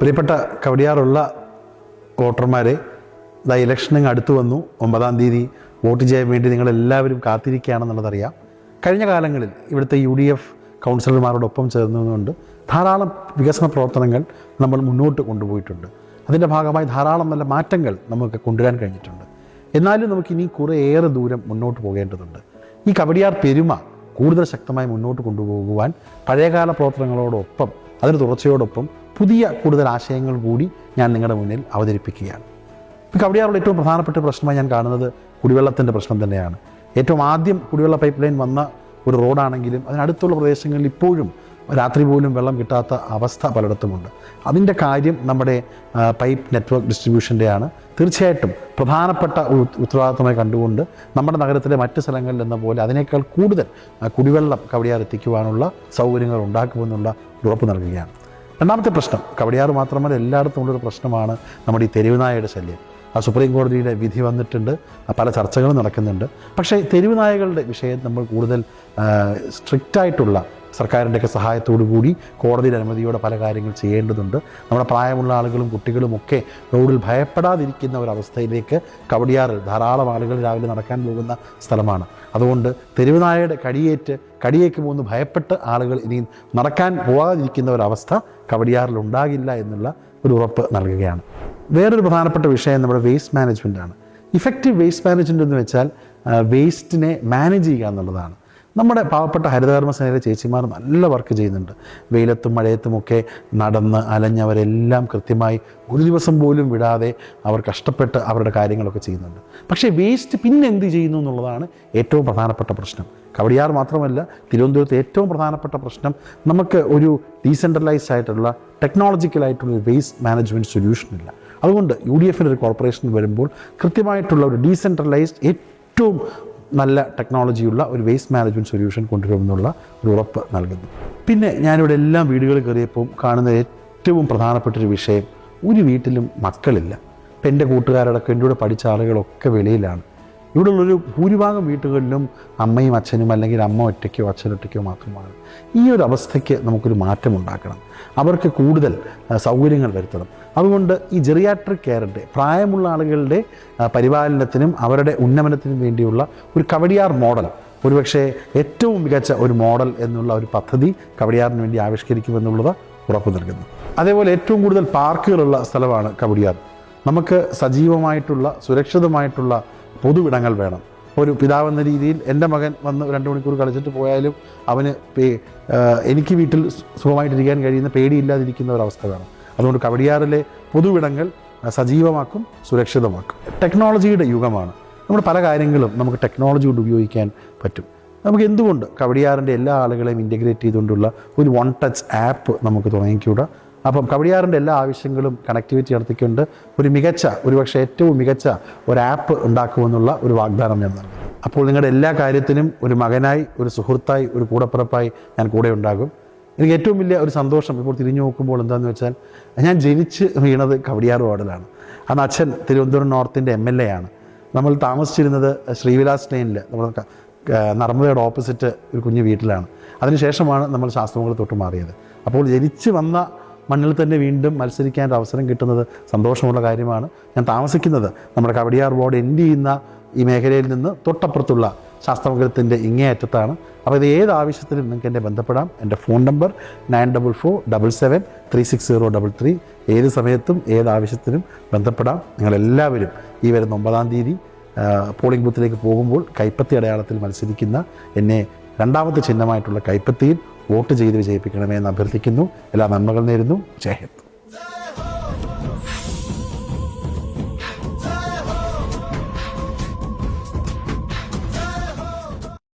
പ്രിയപ്പെട്ട കവടിയാറുള്ള വോട്ടർമാരെ ഇതാ അങ്ങ് അടുത്തു വന്നു. ഒമ്പതാം തീയതി വോട്ട് ചെയ്യാൻ വേണ്ടി നിങ്ങളെല്ലാവരും കാത്തിരിക്കുകയാണെന്നുള്ളതറിയാം. കഴിഞ്ഞ കാലങ്ങളിൽ ഇവിടുത്തെ യു ഡി എഫ് കൗൺസിലർമാരോടൊപ്പം ചേർന്നുകൊണ്ട് ധാരാളം വികസന പ്രവർത്തനങ്ങൾ നമ്മൾ മുന്നോട്ട് കൊണ്ടുപോയിട്ടുണ്ട്. അതിന്റെ ഭാഗമായി ധാരാളം നല്ല മാറ്റങ്ങൾ നമുക്ക് കൊണ്ടുവരാൻ കഴിഞ്ഞിട്ടുണ്ട്. എന്നാലും നമുക്ക് ഇനി കുറേയേറെ ദൂരം മുന്നോട്ട് പോകേണ്ടതുണ്ട്. ഈ കവടിയാർ പെരുമ കൂടുതൽ ശക്തമായി മുന്നോട്ട് കൊണ്ടുപോകുവാൻ പഴയകാല പ്രവർത്തനങ്ങളോടൊപ്പം അതിന് തുടർച്ചയോടൊപ്പം പുതിയ കൂടുതൽ ആശയങ്ങൾ കൂടി ഞാൻ നിങ്ങളുടെ മുന്നിൽ അവതരിപ്പിക്കുകയാണ്. ഇപ്പോൾ കവടിയാറുള്ള ഏറ്റവും പ്രധാനപ്പെട്ട പ്രശ്നമായി ഞാൻ കാണുന്നത് കുടിവെള്ളത്തിന്റെ പ്രശ്നം തന്നെയാണ്. ഏറ്റവും ആദ്യം കുടിവെള്ള പൈപ്പ് ലൈൻ വന്ന ഒരു റോഡാണെങ്കിലും അതിനടുത്തുള്ള പ്രദേശങ്ങളിൽ ഇപ്പോഴും രാത്രി പോലും വെള്ളം കിട്ടാത്ത അവസ്ഥ പലയിടത്തുമുണ്ട്. അതിന്റെ കാര്യം നമ്മുടെ പൈപ്പ് നെറ്റ്വർക്ക് ഡിസ്ട്രിബ്യൂഷന്റെയാണ് തീർച്ചയായിട്ടും പ്രധാനപ്പെട്ട ഒരു ഉത്തരവാദിത്തമായി കണ്ടുകൊണ്ട് നമ്മുടെ നഗരത്തിലെ മറ്റ് സ്ഥലങ്ങളിൽ എന്ന പോലെ അതിനേക്കാൾ കൂടുതൽ കുടിവെള്ളം കവടിയാർ എത്തിക്കുവാനുള്ള സൗകര്യങ്ങൾ ഉണ്ടാക്കുമെന്നുള്ള ഉറപ്പ് നൽകുകയാണ്. രണ്ടാമത്തെ പ്രശ്നം. കവടിയാർ മാത്രമല്ല എല്ലായിടത്തും ഉള്ളൊരു പ്രശ്നമാണ് നമ്മുടെ ഈ തെരുവുനായയുടെ ശല്യം. ആ സുപ്രീം കോടതിയുടെ വിധി വന്നിട്ടുണ്ട് പല ചർച്ചകളും നടക്കുന്നുണ്ട്. പക്ഷേ തെരുവുനായകളുടെ വിഷയം നമ്മൾ കൂടുതൽ സ്ട്രിക്റ്റ് ആയിട്ടുള്ള സർക്കാരിന്റെയൊക്കെ കൂടി കോടതിയുടെ അനുമതിയോടെ പല കാര്യങ്ങൾ ചെയ്യേണ്ടതുണ്ട്. നമ്മുടെ പ്രായമുള്ള ആളുകളും കുട്ടികളുമൊക്കെ റോഡിൽ ഭയപ്പെടാതിരിക്കുന്ന ഒരവസ്ഥയിലേക്ക് കവടിയാറ് ധാരാളം ആളുകൾ രാവിലെ നടക്കാൻ പോകുന്ന സ്ഥലമാണ്. അതുകൊണ്ട് തെരുവുനായയുടെ കടിയേറ്റ് കടിയേക്ക് പോകുന്ന ഭയപ്പെട്ട് ആളുകൾ ഇനി നടക്കാൻ പോകാതിരിക്കുന്ന ഒരവസ്ഥ കവടിയാറിൽ ഉണ്ടാകില്ല എന്നുള്ള ഒരു ഉറപ്പ് നൽകുകയാണ്. വേറൊരു പ്രധാനപ്പെട്ട വിഷയം നമ്മുടെ വേസ്റ്റ് മാനേജ്മെന്റ് ആണ് ഇഫക്റ്റീവ് വേസ്റ്റ് മാനേജ്മെന്റ് എന്ന് വെച്ചാൽ വേസ്റ്റിനെ മാനേജ് ചെയ്യുക എന്നുള്ളതാണ്. നമ്മുടെ പാവപ്പെട്ട ഹരിതകർമ്മ സേനയിലെ ചേച്ചിമാർ നല്ല വർക്ക് ചെയ്യുന്നുണ്ട്. വെയിലത്തും മഴയത്തുമൊക്കെ നടന്ന് അലഞ്ഞവരെല്ലാം കൃത്യമായി ഒരു ദിവസം പോലും വിടാതെ അവർ കഷ്ടപ്പെട്ട് അവരുടെ കാര്യങ്ങളൊക്കെ ചെയ്യുന്നുണ്ട്. പക്ഷേ വേസ്റ്റ് പിന്നെ എന്ത് ചെയ്യുന്നു എന്നുള്ളതാണ് ഏറ്റവും പ്രധാനപ്പെട്ട പ്രശ്നം. കവടിയാർ മാത്രമല്ല തിരുവനന്തപുരത്ത് ഏറ്റവും പ്രധാനപ്പെട്ട പ്രശ്നം നമുക്ക് ഒരു ഡീസെൻട്രലൈസ്ഡ് ആയിട്ടുള്ള ടെക്നോളജിക്കലായിട്ടുള്ള വേസ്റ്റ് മാനേജ്മെന്റ് സൊല്യൂഷൻ ഇല്ല. അതുകൊണ്ട് യു ഡി എഫിന്റെ ഒരു കോർപ്പറേഷൻ വരുമ്പോൾ കൃത്യമായിട്ടുള്ള ഒരു ഡീസെൻട്രലൈസ്ഡ് ഏറ്റവും നല്ല ടെക്നോളജിയുള്ള ഒരു വേസ്റ്റ് മാനേജ്മെന്റ് സൊല്യൂഷൻ കൊണ്ടുവരുമെന്നുള്ള ഒരു ഉറപ്പ് നൽകുന്നു. പിന്നെ ഞാനിവിടെ എല്ലാ വീടുകളിൽ കയറിയപ്പോൾ കാണുന്ന ഏറ്റവും പ്രധാനപ്പെട്ട ഒരു വിഷയം ഒരു വീട്ടിലും മക്കളില്ല. എന്റെ കൂട്ടുകാരടക്കം എന്റെ കൂടെ പഠിച്ച ആളുകളൊക്കെ വെളിയിലാണ്. ഇവിടെയുള്ളൊരു ഭൂരിഭാഗം വീട്ടുകളിലും അമ്മയും അച്ഛനും അല്ലെങ്കിൽ അമ്മ ഒറ്റയ്ക്കോ അച്ഛൻ ഒറ്റയ്ക്കോ മാത്രമാണ്. ഈ ഒരു അവസ്ഥയ്ക്ക് നമുക്കൊരു മാറ്റം ഉണ്ടാക്കണം. അവർക്ക് കൂടുതൽ സൗകര്യങ്ങൾ വരുത്തണം. അതുകൊണ്ട് ഈ ജെറിയാട്രിക് കെയറിന്റെ പ്രായമുള്ള ആളുകളുടെ പരിപാലനത്തിനും അവരുടെ ഉന്നമനത്തിനും വേണ്ടിയുള്ള ഒരു കവടിയാർ മോഡൽ ഒരുപക്ഷെ ഏറ്റവും മികച്ച ഒരു മോഡൽ എന്നുള്ള ഒരു പദ്ധതി കവടിയാറിന് വേണ്ടി ആവിഷ്കരിക്കുമെന്നുള്ളത് ഉറപ്പു നൽകുന്നു. അതേപോലെ ഏറ്റവും കൂടുതൽ പാർക്കുകളുള്ള സ്ഥലമാണ് കവടിയാർ. നമുക്ക് സജീവമായിട്ടുള്ള സുരക്ഷിതമായിട്ടുള്ള പൊതുവിടങ്ങൾ വേണം. ഒരു പിതാവെന്ന രീതിയിൽ എന്റെ മകൻ വന്ന് രണ്ട് മണിക്കൂർ കളിച്ചിട്ട് പോയാലും അവന് എനിക്ക് വീട്ടിൽ സുഖമായിട്ടിരിക്കാൻ കഴിയുന്ന പേടിയില്ലാതിരിക്കുന്ന ഒരവസ്ഥ വേണം. അതുകൊണ്ട് കവടിയാറിലെ പൊതുവിടങ്ങൾ സജീവമാക്കും സുരക്ഷിതമാക്കും. ടെക്നോളജിയുടെ യുഗമാണ്. നമ്മുടെ പല കാര്യങ്ങളും നമുക്ക് ടെക്നോളജി കൊണ്ട് ഉപയോഗിക്കാൻ പറ്റും. നമുക്ക് എന്തുകൊണ്ട് കവടിയാറിന്റെ എല്ലാ ആളുകളെയും ഇന്റഗ്രേറ്റ് ചെയ്തുകൊണ്ടുള്ള ഒരു വൺ ടച്ച് ആപ്പ് നമുക്ക് തുടങ്ങിക്കൂടാ? അപ്പം കവടിയാറിന്റെ എല്ലാ ആവശ്യങ്ങളും കണക്ടിവിറ്റി നടത്തിക്കൊണ്ട് ഒരു മികച്ച ഒരുപക്ഷെ ഏറ്റവും മികച്ച ഒരു ആപ്പ് ഉണ്ടാക്കുമെന്നുള്ള ഒരു വാഗ്ദാനം ഞാൻ നൽകും അപ്പോൾ നിങ്ങളുടെ എല്ലാ കാര്യത്തിനും ഒരു മകനായി ഒരു സുഹൃത്തായി ഒരു കൂടപ്പിറപ്പായി ഞാൻ കൂടെ ഉണ്ടാകും. എനിക്ക് ഏറ്റവും വലിയ ഒരു സന്തോഷം ഇപ്പോൾ തിരിഞ്ഞു നോക്കുമ്പോൾ എന്താണെന്ന് വെച്ചാൽ ഞാൻ ജനിച്ച് വീണത് കവടിയാർ വാർഡിലാണ്. അന്ന് അച്ഛൻ തിരുവനന്തപുരം നോർത്തിന്റെ എം എൽ എ ആണ് നമ്മൾ താമസിച്ചിരുന്നത് ശ്രീവിലാസ് ലൈനിൽ നമ്മൾ നർമ്മദയുടെ ഓപ്പോസിറ്റ് ഒരു കുഞ്ഞു വീട്ടിലാണ്. അതിനുശേഷമാണ് നമ്മൾ ശാസ്ത്രങ്ങൾ തൊട്ട് മാറിയത്. അപ്പോൾ ജനിച്ച് വന്ന മണ്ണിൽ തന്നെ വീണ്ടും മത്സരിക്കാൻ അവസരം കിട്ടുന്നത് സന്തോഷമുള്ള കാര്യമാണ്. ഞാൻ താമസിക്കുന്നത് നമ്മുടെ കവടിയാർ ബോർഡ് എൻഡ് ചെയ്യുന്ന ഈ മേഖലയിൽ നിന്ന് തൊട്ടപ്പുറത്തുള്ള ശാസ്ത്രമംഗലത്തിന്റെ ഇങ്ങേയറ്റത്താണ്. അപ്പോൾ ഇത് ഏത് ആവശ്യത്തിനും നിങ്ങൾക്ക് എന്നെ ബന്ധപ്പെടാം. എന്റെ phone number nine double four double seven three six zero double three. ഏത് സമയത്തും ഏത് ആവശ്യത്തിനും ബന്ധപ്പെടാം. നിങ്ങളെല്ലാവരും ഈ വരുന്ന ഒമ്പതാം തീയതി പോളിംഗ് ബൂത്തിലേക്ക് പോകുമ്പോൾ കൈപ്പത്തി അടയാളത്തിൽ മത്സരിക്കുന്ന എന്നെ രണ്ടാമത്തെ ചിഹ്നമായിട്ടുള്ള കൈപ്പത്തിയിൽ വോട്ട് ചെയ്ത് വിജയിപ്പിക്കണമേ എന്ന് അഭ്യർത്ഥിക്കുന്നു. എല്ലാ നന്മകൾ നേരുന്നു. ജയ് ഹിന്ദ്.